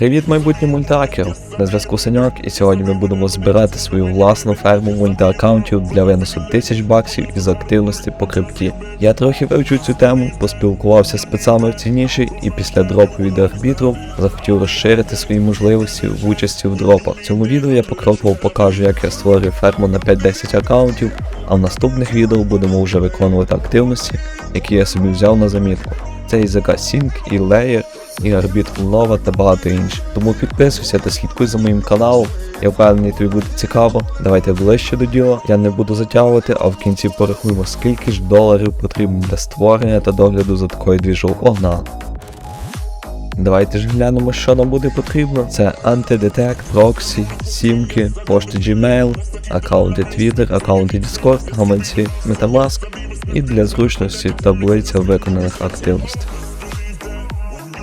Привіт, майбутній мультиакеру! На зв'язку Саньок, і сьогодні ми будемо збирати свою власну ферму мультиаккаунтів для виносу тисяч баксів із активності по крипті. Я трохи вивчу цю тему, поспілкувався з спецами в цініші і після дропу від арбітру захотів розширити свої можливості в участі в дропах. В цьому відео я покроково покажу, як я створюю ферму на 5-10 аккаунтів, а в наступних відео будемо вже виконувати активності, які я собі взяв на замітку. Це і ZK Sync, і Layer, і Arbitrum Nova та багато інших. Тому підписуйся та слідкуй за моїм каналом. Я впевнений, тобі буде цікаво. Давайте ближче до діла. Я не буду затягувати, а в кінці порахуємо, скільки ж доларів потрібно для створення та догляду за такою двіжою. Погнали! Давайте ж глянемо, що нам буде потрібно. Це антидетект, проксі, сімки, пошти Gmail, аккаунти Twitter, аккаунти Discord, гаманці Metamask і для зручності таблиця виконаних активностей.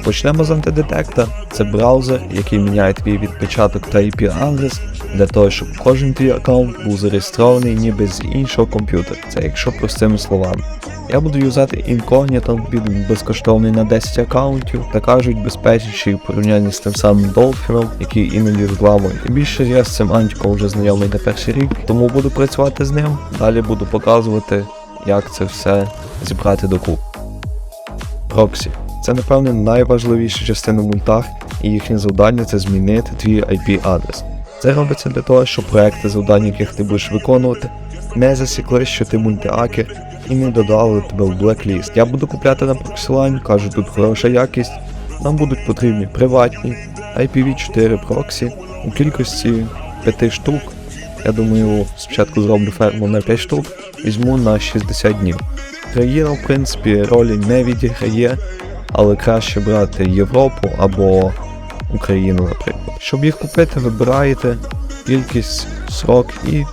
Почнемо з антидетекта. Це браузер, який міняє твій відпечаток та IP-адрес для того, щоб кожен твій аккаунт був зареєстрований ніби з іншого комп'ютера. Це якщо простими словами. Я буду юзати інкогніто, він безкоштовний на 10 аккаунтів та кажуть безпечніший в порівнянні з тим самим Dolphin, який іноді взламує. І більше я з цим антиком вже знайомий на перший рік, тому буду працювати з ним. Далі буду показувати, як це все зібрати докупи. Проксі. Це, напевне, найважливіша частина в мультах, і їхнє завдання це змінити твій IP-адрес. Це робиться для того, щоб проекти завдань, яких ти будеш виконувати, не засікли, що ти мультиакер і не додали тебе в блекліст. Я буду купляти на Proxyline, кажу, тут хороша якість. Нам будуть потрібні приватні IPv4 проксі у кількості 5 штук. Я думаю, спочатку зроблю ферму на 5 штук, візьму на 60 днів. Країна, в принципі, ролі не відіграє, але краще брати Європу або Україну, наприклад. Щоб їх купити, вибираєте кількість, срок і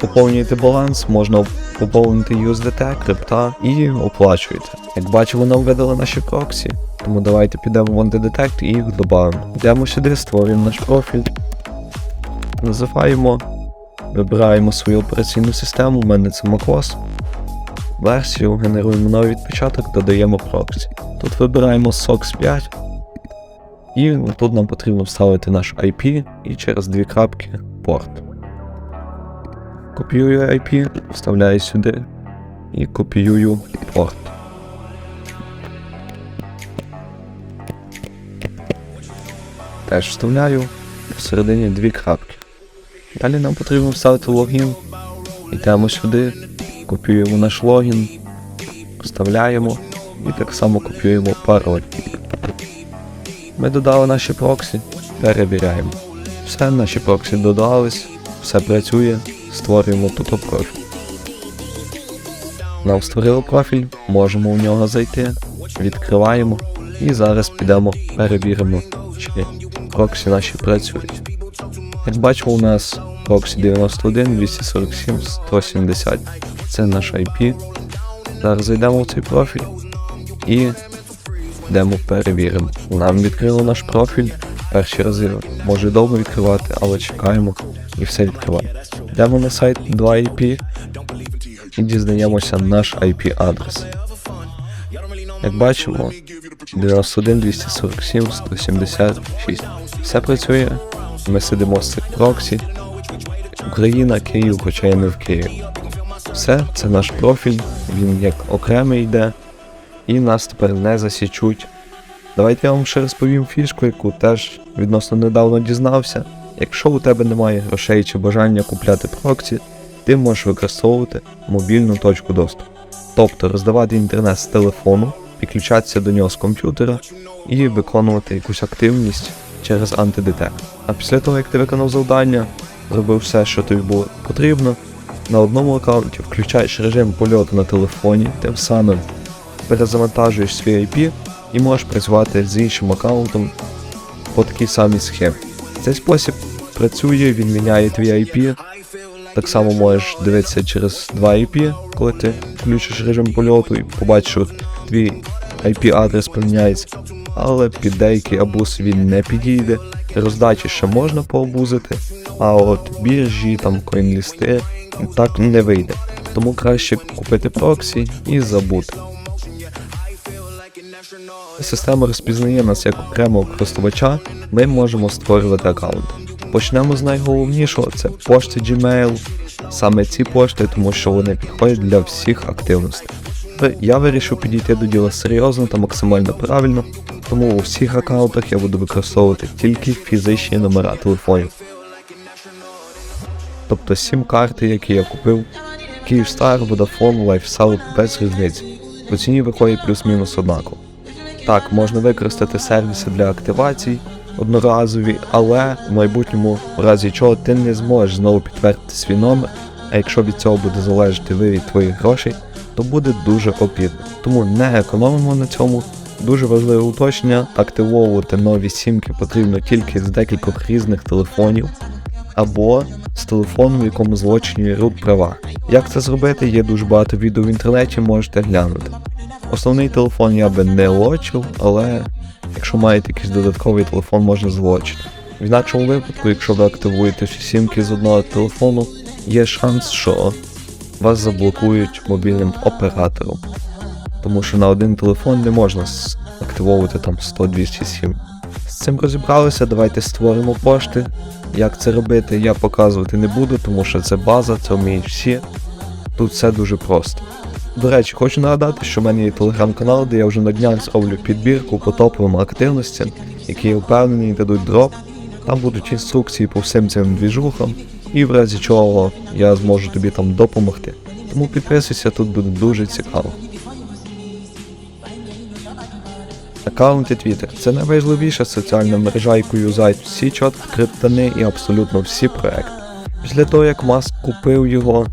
поповнюєте баланс, можна поповнити USDT, крипта і оплачуєте. Як бачимо, нам видали наші проксі, тому давайте підемо в антидетект і їх додамо. Йдемо сюди, створюємо наш профіль, називаємо, вибираємо свою операційну систему, у мене це macOS. Версію, генеруємо новий відпечаток, додаємо проксі. Тут вибираємо SOX 5. І тут нам потрібно вставити наш IP і через дві крапки порт. Копіюю IP, вставляю сюди і копіюю порт. Теж вставляю всередині дві крапки. Далі нам потрібно вставити логін. Йдемо сюди, копіюємо наш логін, вставляємо і так само копіюємо пароль. Ми додали наші проксі, перевіряємо. Все, наші проксі додались, все працює, створюємо тут профіль. Нам створили профіль, можемо у нього зайти, відкриваємо і зараз підемо перевіримо, чи проксі наші працюють. Як бачимо, у нас проксі 91 247 170. Це наш IP. Зараз зайдемо в цей профіль і йдемо перевіримо. Нам відкрило наш профіль. Перші рази може довго відкривати, але чекаємо і все відкриває. Йдемо на сайт 2IP і дізнаємося наш IP-адрес. Як бачимо, 91 247 176. Все працює. Ми сидимо з цих проксі. Україна, Київ, хоча я не в Києві. Все, це наш профіль, він як окремий йде, і нас тепер не засічуть. Давайте я вам ще розповім фішку, яку теж відносно недавно дізнався. Якщо у тебе немає грошей чи бажання купляти проксі, ти можеш використовувати мобільну точку доступу. Тобто роздавати інтернет з телефону, підключатися до нього з комп'ютера і виконувати якусь активність через антидетект. А після того, як ти виконав завдання, зробив все, що тобі було потрібно, на одному аккаунті включаєш режим польоту на телефоні, тим самим перезавантажуєш свій IP і можеш працювати з іншим аккаунтом по такій самій схемі. Цей спосіб працює, він міняє твій IP. Так само можеш дивитися через два IP, коли ти включиш режим польоту і побачиш, що твій IP-адрес поміняється. Але під деякий абуз він не підійде. Роздачі ще можна пообузити, а от біржі, там коінлісти так не вийде. Тому краще купити проксі і забути. Система розпізнає нас як окремого користувача, ми можемо створювати аккаунт. Почнемо з найголовнішого це пошти Gmail. Саме ці пошти, тому що вони підходять для всіх активностей. Я вирішив підійти до діла серйозно та максимально правильно, тому у всіх аккаунтах я буду використовувати тільки фізичні номера телефонів. Тобто сім-карти, які я купив, Kyivstar, Vodafone, LifeSell без різниці. По ціні виходить плюс-мінус однаково. Так, можна використати сервіси для активацій одноразові, але в майбутньому, в разі чого, ти не зможеш знову підтвердити свій номер, а якщо від цього буде залежати вивід твоїх грошей, то буде дуже обідно. Тому не економимо на цьому. Дуже важливе уточнення, активовувати нові сімки потрібно тільки з декількох різних телефонів або з телефону, в якому злочині root права. Як це зробити, є дуже багато відео в інтернеті, можете глянути. Основний телефон я би не лочив, але якщо маєте якийсь додатковий телефон, можна злочити. В інакшому випадку, якщо ви активуєте всі сімки з одного телефону, є шанс, що вас заблокують мобільним оператором. Тому що на один телефон не можна активовувати там 100-200 сім. З цим розібралися, давайте створимо пошти. Як це робити, я показувати не буду, тому що це база, це вміють всі. Тут все дуже просто. До речі, хочу нагадати, що в мене є телеграм-канал, де я вже на днях зроблю підбірку по топовим активностям, які я впевнений дадуть дроп. Там будуть інструкції по всім цим двіжухам, і в разі чого я зможу тобі там допомогти. Тому підписуйся, тут буде дуже цікаво. Аккаунти Twitter це найважливіша соціальна мережа, яку юзають всі чот, криптони і абсолютно всі проекти. Після того, як Маск купив його,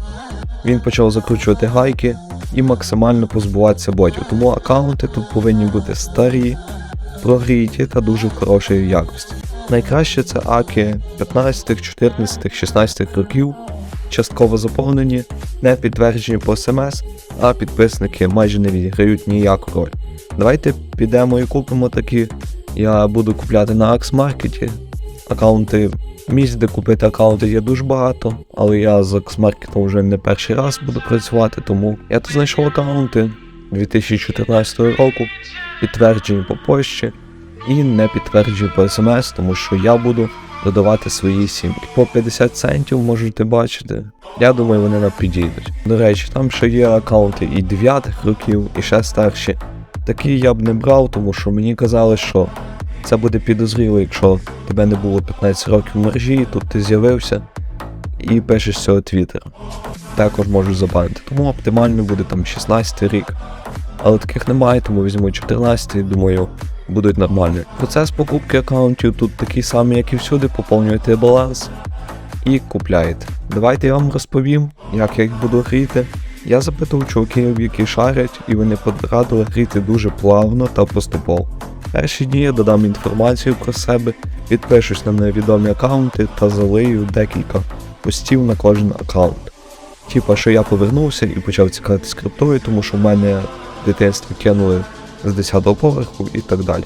він почав закручувати гайки і максимально позбуватися ботів. Тому аккаунти тут повинні бути старі, прогріті та дуже хорошої якості. Найкраще це аки 15, 14, 16 років, частково заповнені, не підтверджені по смс, а підписники майже не відіграють ніяку роль. Давайте підемо і купимо такі. Я буду купляти на Axmarket. Аккаунти, місць, де купити аккаунти є дуже багато, але я з Axmarket вже не перший раз буду працювати, тому я тут знайшов аккаунти 2014 року, підтверджені по пошті і не підтверджені по смс, тому що я буду додавати свої сімки. По 50 центів можете бачити. Я думаю, вони нам підійдуть. До речі, там ще є аккаунти і 9 років, і ще старші. Такі я б не брав, тому що мені казали, що це буде підозріло, якщо тебе не було 15 років в мережі, тут ти з'явився і пишеш з цього твіттера. Також можуть забанити. Тому оптимально буде там 16 рік. Але таких немає, тому візьму 14 думаю, будуть нормальні. Процес покупки аккаунтів тут такий самий, як і всюди, поповнюєте баланс і купляєте. Давайте я вам розповім, як я їх буду гріти. Я запитав чуваків, які шарять, і вони порадили гріти дуже плавно та поступово. Перші дні я додам інформацію про себе, підпишусь на невідомі аккаунти та залию декілька постів на кожен аккаунт. Типа, що я повернувся і почав цікавитися криптою, тому що в мене в дитинстві кинули з 10-го поверху і так далі.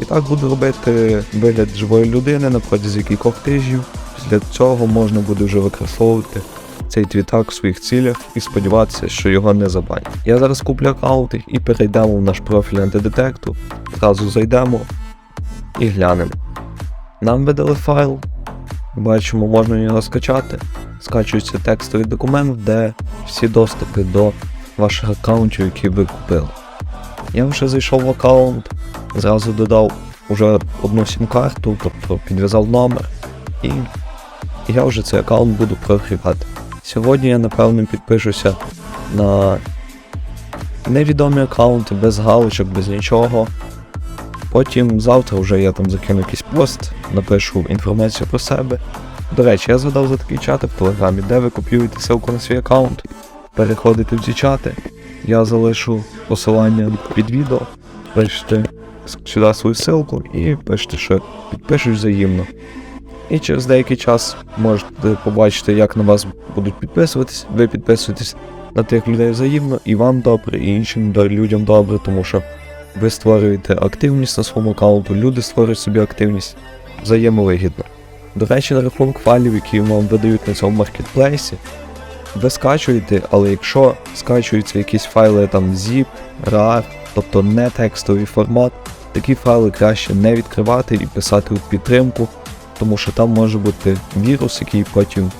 І так буду робити вигляд живої людини на протязі кількох тижнів. Після цього можна буде вже використовувати цей твітак в своїх цілях і сподіватися, що його не забанять. Я зараз куплю аккаунти і перейдемо в наш профіль антидетекту, зразу зайдемо і глянемо. Нам видали файл, бачимо, можна його скачати. Скачується текстовий документ, де всі доступи до ваших аккаунтів, які ви купили. Я вже зайшов в аккаунт, зразу додав уже одну сім-карту, тобто підв'язав номер, і я вже цей аккаунт буду прогрівати. Сьогодні я напевно підпишуся на невідомі аккаунти, без галочок, без нічого. Потім завтра вже я там закину якийсь пост, напишу інформацію про себе. До речі, я згадав за такий чати в Телеграмі, де ви копіюєте ссылку на свій аккаунт, переходите в ці чати. Я залишу посилання під відео, пишете сюди свою ссылку і пишете, що підпишуть взаємно. І через деякий час можете побачити, як на вас будуть підписуватись. Ви підписуєтесь на тих людей взаємно, і вам добре, і іншим людям добре, тому що ви створюєте активність на своєму аккаунту, люди створюють собі активність взаємовигідно. До речі, на рахунок файлів, які вам видають на цьому маркетплейсі, ви скачуєте, але якщо скачуються якісь файли там zip, RAR, тобто не текстовий формат. Такі файли краще не відкривати і писати у підтримку, тому що там може бути вірус, який потім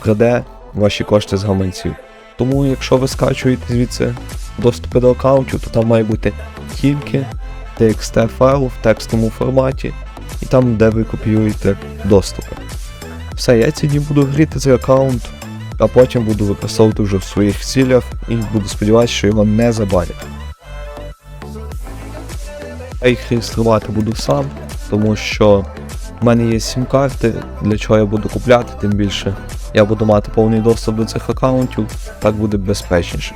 вкраде ваші кошти з гаманців. Тому якщо ви скачуєте звідси доступи до аккаунтів, то там має бути тільки TXT файл в текстовому форматі і там, де ви копіюєте доступи. Все, я ці дні буду гріти цей аккаунт, а потім буду використовувати вже в своїх цілях і буду сподіватися, що його не забанять. Я їх реєструвати буду сам, тому що в мене є сім-карти, для чого я буду купляти, тим більше я буду мати повний доступ до цих аккаунтів, так буде безпечніше.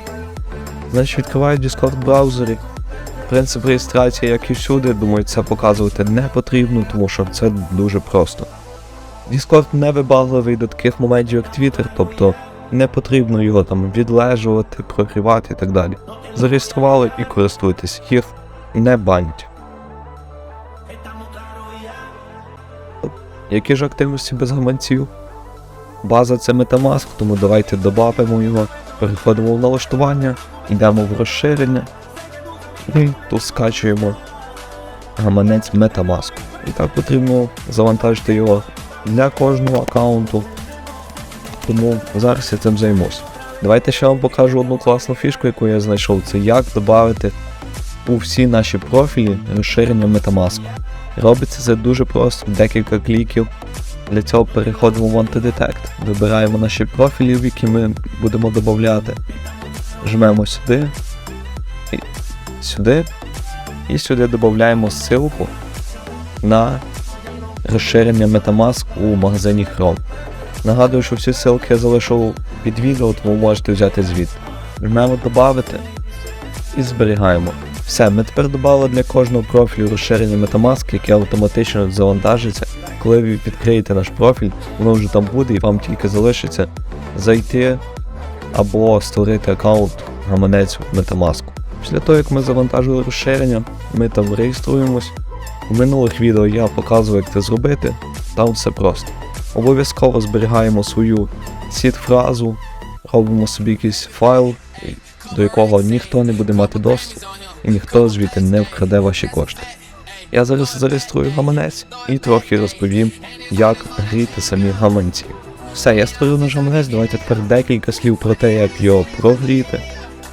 Значить, відкриваю Discord браузері. Принцип реєстрації, як і всюди, думаю, це показувати не потрібно, тому що це дуже просто. Discord не вибагливий до таких моментів, як Twitter, тобто не потрібно його там відлежувати, прогрівати і так далі. Зареєстрували і користуйтесь, їх не банять. Які ж активності без гаманців? База це Metamask, тому давайте додамо його, переходимо в налаштування, йдемо в розширення і тут скачуємо гаманець Metamask. І так потрібно завантажити його для кожного аккаунту. Тому зараз я цим займусь. Давайте ще вам покажу одну класну фішку, яку я знайшов. Це як додати у всі наші профілі розширення Metamask. Робиться це дуже просто, декілька кліків. Для цього переходимо в Antidetect, вибираємо наші профілі, в які ми будемо додати. Жмемо сюди, і сюди, і сюди додаємо ссылку на розширення Metamask у магазині Chrome. Нагадую, що всі ссылки я залишив під відео, тому можете взяти звідти. Жмемо додати і зберігаємо. Все, ми тепер додали для кожного профілю розширення Metamask, яке автоматично завантажиться. Коли ви відкриєте наш профіль, воно вже там буде і вам тільки залишиться зайти або створити аккаунт гаманець в Metamask. Після того, як ми завантажили розширення, ми там реєструємось. У минулих відео я показував, як це зробити, там все просто. Обов'язково зберігаємо свою сід-фразу, робимо собі якийсь файл, до якого ніхто не буде мати доступ і ніхто звідти не вкраде ваші кошти. Я зараз зареєструю гаманець і трохи розповім, як гріти самі гаманці. Все, я створив наш гаманець, давайте тепер декілька слів про те, як його прогріти.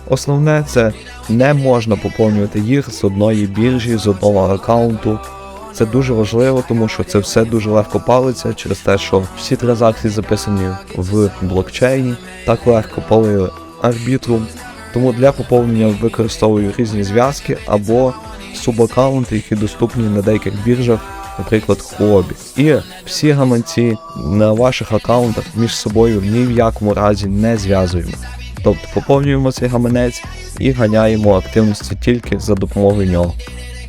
Основне це не можна поповнювати їх з одної біржі, з одного аккаунту. Це дуже важливо, тому що це все дуже легко палиться через те, що всі транзакції записані в блокчейні, так легко палили арбітрум. Тому для поповнення використовую різні зв'язки або субаккаунти, які доступні на деяких біржах, наприклад, Huobi. І всі гаманці на ваших аккаунтах між собою ні в якому разі не зв'язуємо. Тобто поповнюємо цей гаманець і ганяємо активності тільки за допомогою нього.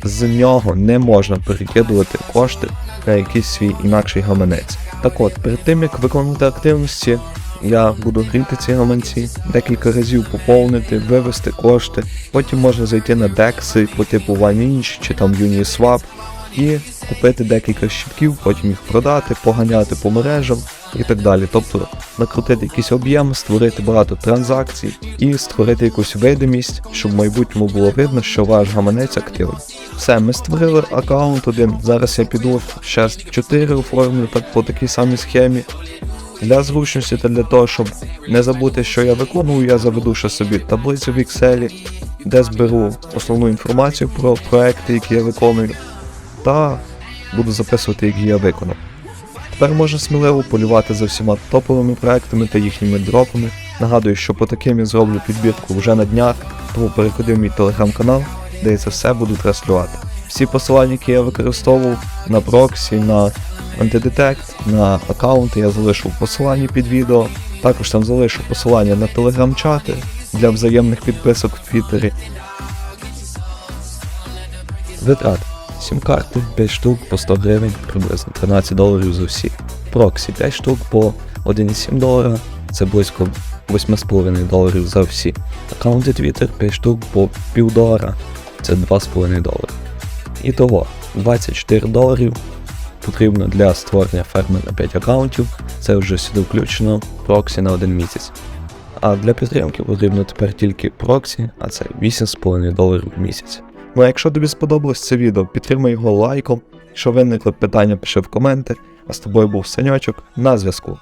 З нього не можна перекидувати кошти на якийсь свій інакший гаманець. Так от, перед тим як виконувати активності, я буду гріти ці гаманці, декілька разів поповнити, вивести кошти. Потім можна зайти на декси по типу OneInch чи там Uniswap і купити декілька щитків, потім їх продати, поганяти по мережам і так далі. Тобто накрутити якийсь об'єм, створити багато транзакцій і створити якусь видимість, щоб в майбутньому було видно, що ваш гаманець активний. Все, ми створили аккаунт один. Зараз я піду ще 4 оформлю так по такій самій схемі. Для зручності та для того, щоб не забути, що я виконую, я заведу ще собі таблицю в Excel, де зберу основну інформацію про проекти, які я виконую, та буду записувати, які я виконав. Тепер можна сміливо полювати за всіма топовими проектами та їхніми дропами. Нагадую, що по таким я зроблю підбірку вже на днях, тому переходи в мій телеграм-канал, де я це все буду транслювати. Всі посилання, які я використовував на проксі, на антидетект, на аккаунти я залишу в посиланні під відео. Також там залишу посилання на телеграм-чати для взаємних підписок в Твіттері. Витрат. Сім карти 5 штук по 100 гривень, приблизно 13 доларів за всі. Проксі 5 штук по 1,7 долара, це близько 8,5 доларів за всі. Аккаунти Twitter 5 штук по пів долара, це 2,5 долари. І того 24 доларів потрібно для створення ферми на 5 аккаунтів, це вже сюди включено проксі на один місяць. А для підтримки потрібно тепер тільки проксі, а це 8,5 доларів в місяць. Ну а якщо тобі сподобалось це відео, підтримай його лайком. Якщо виникли питання, пиши в коменти. А з тобою був Саньочок на зв'язку.